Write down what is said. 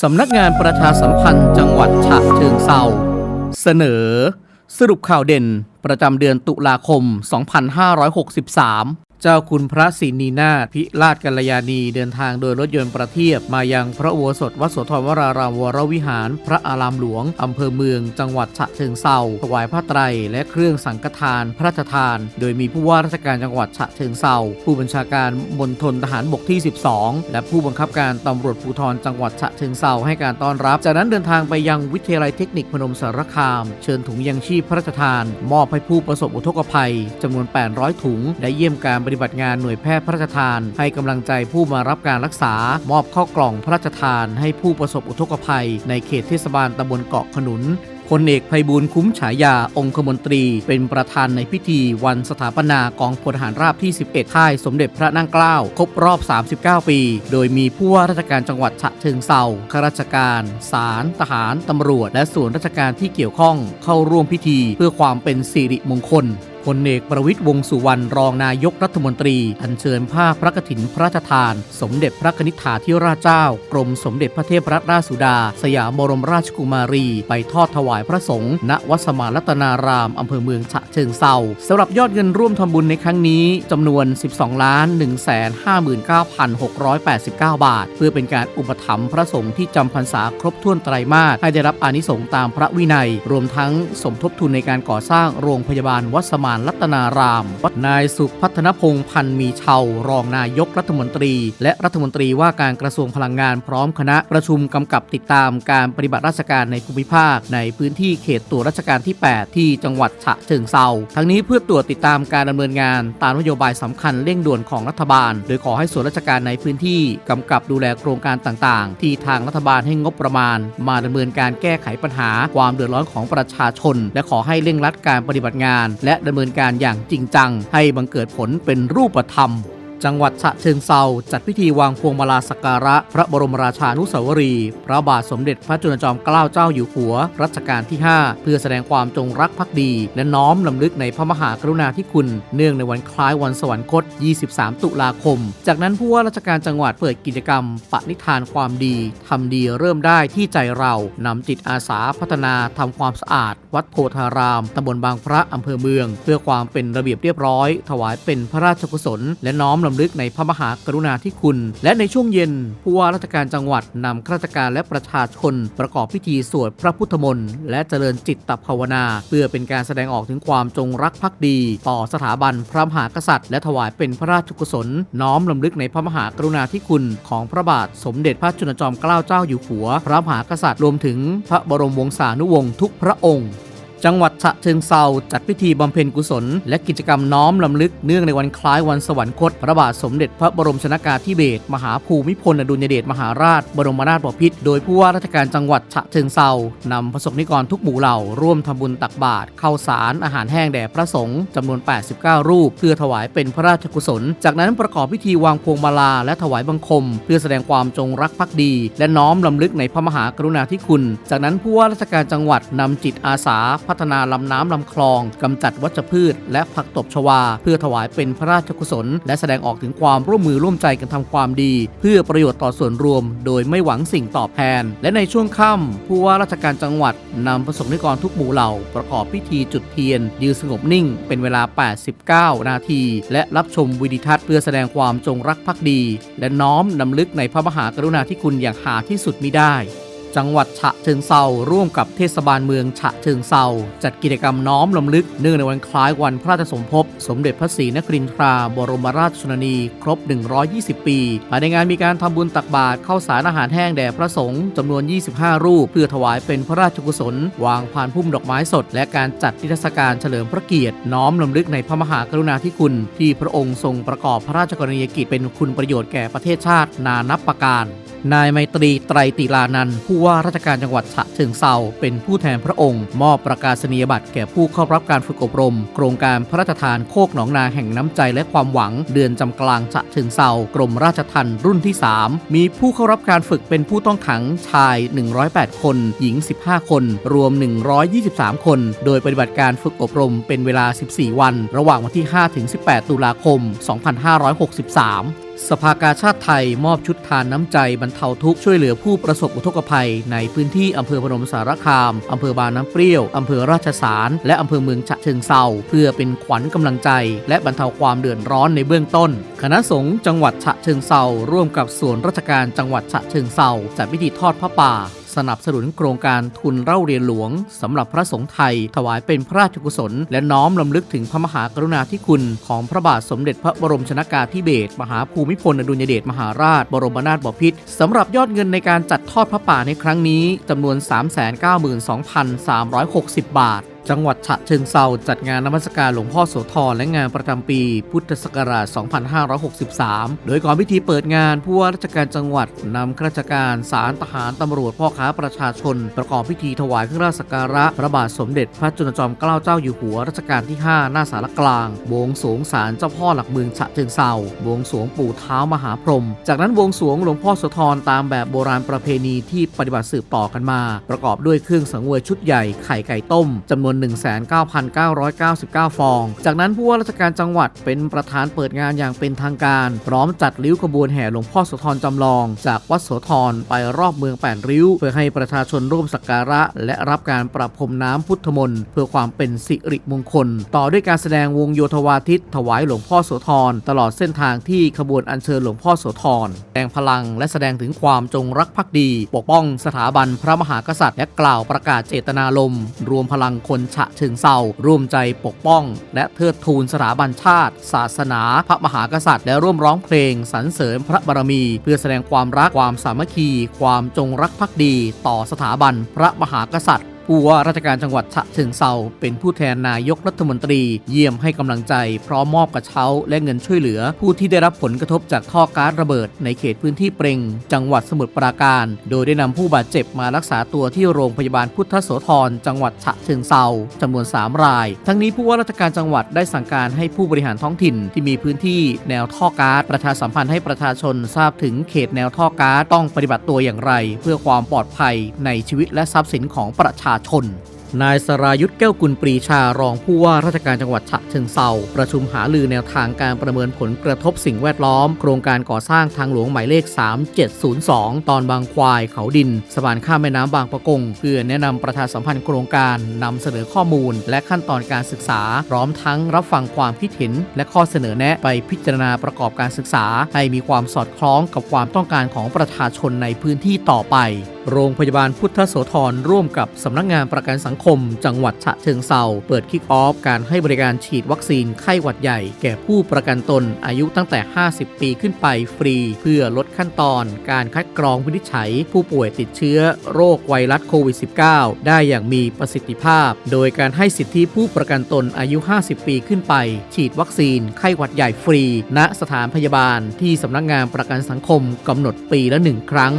สำนักงานประชาสัมพันธ์จังหวัดฉะเชิงเซาเสนอ สรุปข่าวเด่นประจำเดือนตุลาคม 2563 เจ้าคุณพระศรีนีนาถพิราชกัลยาณีเดินทางโดยรถยนต์ประเทียบมายังพระโบสถวัดโสธรวรารามวรวิหาร พระอารามหลวง อำเภอเมือง จังหวัดฉะเชิงเซาถวายผ้าไตร และเครื่องสังฆทาน พระราชทาน โดยมีผู้ว่าราชการจังหวัดฉะเชิงเซาผู้บัญชาการมณฑลทหารบกที่ 12 และผู้บังคับการตำรวจภูธรจังหวัดฉะเชิงเซาให้การต้อนรับ จากนั้นเดินทางไปยังวิทยาลัยเทคนิคพนมสารคาม เชิญถุงยังชีพพระราชทาน มอบให้ผู้ประสบอุทกภัยจำนวน 800 ถุงและเยี่ยมการปฏิบัติงานหน่วยแพทย์พระราชทาน ให้กำลังใจผู้มารับการรักษา มอบข้าวกล่องพระราชทาน ให้ผู้ประสบอุทกภัย ในเขตเทศบาลตำบลเกาะขนุนพลเอกภัยบูลคุ้มฉายาองคมนตรี เป็นประธานในพิธีวันสถาปนากองพลทหารราบที่ 11 ค่ายสมเด็จพระนั่งเกล้าครบรอบ 39 ปี โดยมีผู้ว่าราชการจังหวัดฉะเชิงเซาข้าราชการศาลทหาร ตำรวจ และส่วนราชการที่เกี่ยวข้องเข้าร่วมพิธีเพื่อความเป็นสิริมงคล พลเอกประวิตยวงสุวรรณรองนายกรัฐมนตรี อัญเชิญผ้าพระกฐินพระราชทาน สมเด็จพระนิษฐาธิราชเจ้า กรมสมเด็จพระเทพรัตนราชสุดา สยามบรมราชกุมารี ไปทอดถวายพระสงฆ์ณวัดสมานรัตนารามอำเภอเมืองฉะเชิงเซาสำหรับยอดเงินร่วมทำบุญในครั้งนี้จำนวน 12ล้าน1 5 9 6 8 9 บาท เพื่อเป็นการอุปถัมภ์พระสงฆ์ที่จำพรรษาครบถ้วนไตรมาสให้ได้รับอานิสงส์ตามพระวินัย รวมทั้งสมทบทุนในการก่อสร้างโรงพยาบาลวัดสมานรัตนาราม นายสุพัฒนพงษ์พันธ์มีเชารองนายกรัฐมนตรี และรัฐมนตรีว่าการกระทรวงพลังงานพร้อมคณะประชุมกำกับติดตามการปฏิบัติราชการในภูมิภาค ในพื้นที่เขตตัวจราชการที่ 8 ที่จังหวัดฉะเชิงเซาทั้งนี้เพื่อตรวจติดตามการดำเนินงานตามนโยบายสำคัญเร่งด่วนของรัฐบาล โดยขอให้ส่วนราชการในพื้นที่กำกับดูแลโครงการต่างๆ ที่ทางรัฐบาลให้งบประมาณ มาดำเนินการแก้ไขปัญหา ความเดือดร้อนของประชาชน และขอให้เร่งรัดการปฏิบัติงาน และดำเนินการอย่างจริงจัง ให้บังเกิดผลเป็นรูปธรรม จังหวัดฉะเชิงเซาจัดพิธีวางพวงมาลาสักการะ พระบรมราชานุสาวรีย์พระบาทสมเด็จพระจุลจอมเกล้าเจ้าอยู่หัว รัชกาลที่ 5 เพื่อแสดงความจงรักภักดี และน้อมลำลึกในพระมหากรุณาธิคุณ เนื่องในวันคล้ายวันสวรรคต 23 ตุลาคม จากนั้นผู้ว่าราชการจังหวัดเปิดกิจกรรม ปณิธานความดีทำดีเริ่มได้ที่ใจเรานำจิตอาสาพัฒนาทำความสะอาด วัดโพธารามตำบลบางพระอำเภอเมือง เพื่อความเป็นระเบียบเรียบร้อย ถวายเป็นพระราชกุศลและน้อมลำลึกในพระมหากรุณาธิคุณ และในช่วงเย็นผู้ว่าราชการจังหวัดนำข้าราชการและประชาชน ประกอบพิธีสวดพระพุทธมนต์และเจริญจิตตภาวนา เพื่อเป็นการแสดงออกถึงความจงรักภักดี ต่อสถาบันพระมหากษัตริย์ และถวายเป็นพระราชกุศล น้อมลำลึกในพระมหากรุณาธิคุณ ของพระบาทสมเด็จพระจุลจอมเกล้าเจ้าอยู่หัว พระมหากษัตริย์รวมถึงพระบรมวงศานุวงศ์ทุกพระองค์ จังหวัดฉะเชิงเซาจัดพิธีบำเพ็ญกุศล และกิจกรรมน้อมลำลึกเนื่องในวันคล้ายวันสวรรคต พระบาทสมเด็จพระบรมชนากาธิเบศรมหาภูมิพลอดุลยเดชมหาราช บรมนาถบพิตรโดยผู้ว่าราชการจังหวัดฉะเชิงเซานำประสบนิกรทุกหมู่เหล่า ร่วมทำบุญตักบาตรข้าวสารอาหารแห้งแด่พระสงฆ์จำนวน 89 รูป เพื่อถวายเป็นพระราชกุศล จากนั้นประกอบพิธีวางพวงมาลาและถวายบังคม เพื่อแสดงความจงรักภักดี และน้อมลำลึกในพระมหากรุณาธิคุณ จากนั้นผู้ว่าราชการจังหวัดนำจิตอาสาพัฒนาลำน้ำลำคลองกำจัดวัชพืช และผักตบชวา เพื่อถวายเป็นพระราชกุศล และแสดงออกถึงความร่วมมือร่วมใจกันทำความดี เพื่อประโยชน์ต่อส่วนรวม โดยไม่หวังสิ่งตอบแทน และในช่วงค่ำผู้ว่าราชการจังหวัดนำประสบนิกรทุกหมู่เหล่า ประกอบพิธีจุดเทียน ยืนสงบนิ่ง เป็นเวลา 89 นาที และรับชมวิดิทัศน์เพื่อแสดงความจงรักภักดี และน้อมนำลึกในพระมหากรุณาธิคุณอย่างหาที่สุดมิได้ จังหวัดฉะเชิงเซาร่วมกับเทศบาลเมืองฉะเชิงเซาจัดกิจกรรมน้อมลำลึกเนื่องในวันคล้ายวันพระราชสมภพ สมเด็จพระศรีนครินทรา บรมราชชนนี ครบ 120 ปีภายในงานมีการทำบุญตักบาตรข้าวสารอาหารแห้งแด่พระสงฆ์จำนวน 25 รูป เพื่อถวายเป็นพระราชกุศล วางพานพุ่มดอกไม้สด และการจัดนิทรรศการเฉลิมพระเกียรติน้อมลำลึกในพระมหากรุณาธิคุณ ที่พระองค์ทรงประกอบพระราชกรณียกิจเป็นคุณประโยชน์แก่ประเทศชาตินานับประการ นายไมตรีไตรติลานันท์ผู้ว่าราชการจังหวัดฉะเชิงเซาเป็นผู้แทนพระองค์ มอบประกาศนียบัตรแก่ผู้เข้ารับการฝึกอบรม โครงการพระราชทานโคกหนองนาแห่งน้ำใจและความหวัง เดือนจำกลางฉะเชิงเซากรมราชทัณฑ์รุ่นที่ 3 มีผู้เข้ารับการฝึกเป็นผู้ต้องขังชาย 108 คน หญิง 15 คน รวม 123 คน โดยปฏิบัติการฝึกอบรมเป็นเวลา 14 วัน ระหว่างวันที่ 5-18 ตุลาคม 2563 สภากาชาติไทยมอบชุดทานน้ำใจบรรเทาทุกข์ช่วยเหลือผู้ประสบอุทกภัย ในพื้นที่อำเภอพนมสารคาม อำเภอบางน้ำเปรี้ยว อำเภอราชสารและอำเภอเมืองฉะเชิงเซาเพื่อเป็นขวัญกำลังใจ และบรรเทาความเดือดร้อนในเบื้องต้น คณะสงฆ์จังหวัดฉะเชิงเซาร่วมกับส่วนราชการจังหวัดฉะเชิงเซาจัดพิธีทอดพระป่า สนับสนุนโครงการทุนเล่าเรียนหลวงสำหรับพระสงฆ์ไทย ถวายเป็นพระราชกุศล และน้อมลำลึกถึงพระมหากรุณาธิคุณ ของพระบาทสมเด็จพระบรมชนากาธิเบศรมหาภูมิพลอดุลยเดชมหาราช บรมนาถบพิตรสำหรับยอดเงินในการจัดทอดพระป่าในครั้งนี้จำนวน 392,360 บาท จังหวัดฉะเชิงเซาจัดงานนมัสการหลวงพ่อโสธรและงานประจำปี พุทธศักราช 2563 โดยก่อนพิธีเปิดงานผู้ว่าราชการจังหวัดนำข้าราชการสารทหารตำรวจพ่อค้าประชาชน ประกอบพิธีถวายเครื่องราชสักการะ พระบาทสมเด็จพระจุลจอมเกล้าเจ้าอยู่หัวรัชกาลที่ 5 หน้าสารกลางบวงสวงศาลเจ้าพ่อหลักเมืองฉะเชิงเซาบวงสวงปู่เท้ามหาพรหมจากนั้นบวงสวงหลวงพ่อโสธรตามแบบโบราณประเพณีที่ปฏิบัติสืบต่อกันมา ประกอบด้วยเครื่องสังเวยชุดใหญ่ไข่ไก่ต้มจำนวน19,999 ฟอง จากนั้นผู้ว่าราชการจังหวัดเป็นประธานเปิดงานอย่างเป็นทางการ พร้อมจัดริ้วขบวนแห่หลวงพ่อโสธรจำลอง จากวัดโสธรไปรอบเมือง 8 ริ้ว เพื่อให้ประชาชนร่วมสักการะ และรับการประพรมน้ำพุทธมนต์เพื่อความเป็นสิริมงคล ต่อด้วยการแสดงวงโยธวาทิตถวายหลวงพ่อโสธรตลอดเส้นทางที่ขบวนอัญเชิญหลวงพ่อโสธรแสดงพลังและแสดงถึงความจงรักภักดี ปกป้องสถาบันพระมหากษัตริย์และกล่าวประกาศเจตนารมณ์รวมพลังคนฉะเชิงเซาร่วมใจปกป้อง และเทิดทูนสถาบันชาติ ศาสนา พระมหากษัตริย์ และร่วมร้องเพลงสรรเสริญพระบารมี เพื่อแสดงความรักความสามัคคี ความจงรักภักดี ต่อสถาบันพระมหากษัตริย์ ผู้ว่าราชการจังหวัดฉะเชิงเซาเป็นผู้แทนนายกรัฐมนตรี เยี่ยมให้กำลังใจ พร้อมมอบกระเช้าและเงินช่วยเหลือ ผู้ที่ได้รับผลกระทบจากท่อก๊าซระเบิด ในเขตพื้นที่เปรงจังหวัดสมุทรปราการ โดยได้นำผู้บาดเจ็บมารักษาตัวที่โรงพยาบาลพุทธโสธรจังหวัดฉะเชิงเซาจำนวน 3 ราย ทั้งนี้ผู้ว่าราชการจังหวัดได้สั่งการให้ผู้บริหารท้องถิ่นที่มีพื้นที่แนวท่อก๊าซประชาสัมพันธ์ให้ประชาชนทราบถึงเขตแนวท่อก๊าซต้องปฏิบัติตัวอย่างไร เพื่อความปลอดภัยในชีวิตและทรัพย์สินของประชาชน นายสรายุทธแก้วกุลปรีชารองผู้ว่าราชการจังหวัดฉะเชิงเซาประชุมหาลือแนวทางการประเมินผลกระทบสิ่งแวดล้อม โครงการก่อสร้างทางหลวงหมายเลข 3702 ตอนบางควายเขาดินสะพานข้ามแม่น้ำบางปะกง เพื่อแนะนำประชาสัมพันธ์โครงการนำเสนอข้อมูล และขั้นตอนการศึกษา พร้อมทั้งรับฟังความคิดเห็น และข้อเสนอแนะไปพิจารณาประกอบการศึกษา ให้มีความสอดคล้องกับความต้องการของประชาชนในพื้นที่ต่อไป โรงพยาบาลพุทธโสธรร่วมกับสำนักงานประกันสังคม จังหวัดฉะเชิงเซาเปิดคิกออฟการให้บริการฉีดวัคซีนไข้หวัดใหญ่ แก่ผู้ประกันตนอายุตั้งแต่ 50 ปีขึ้นไปฟรี เพื่อลดขั้นตอน การคัดกรองวินิจฉัย ผู้ป่วยติดเชื้อ โรคไวรัสโควิด -19 ได้อย่างมีประสิทธิภาพ โดยการให้สิทธิผู้ประกันตนอายุ 50 ปีขึ้นไป ฉีดวัคซีนไข้หวัดใหญ่ฟรี ณสถานพยาบาลที่สำนักงานประกันสังคมกำหนดปีละหนึ่งครั้ง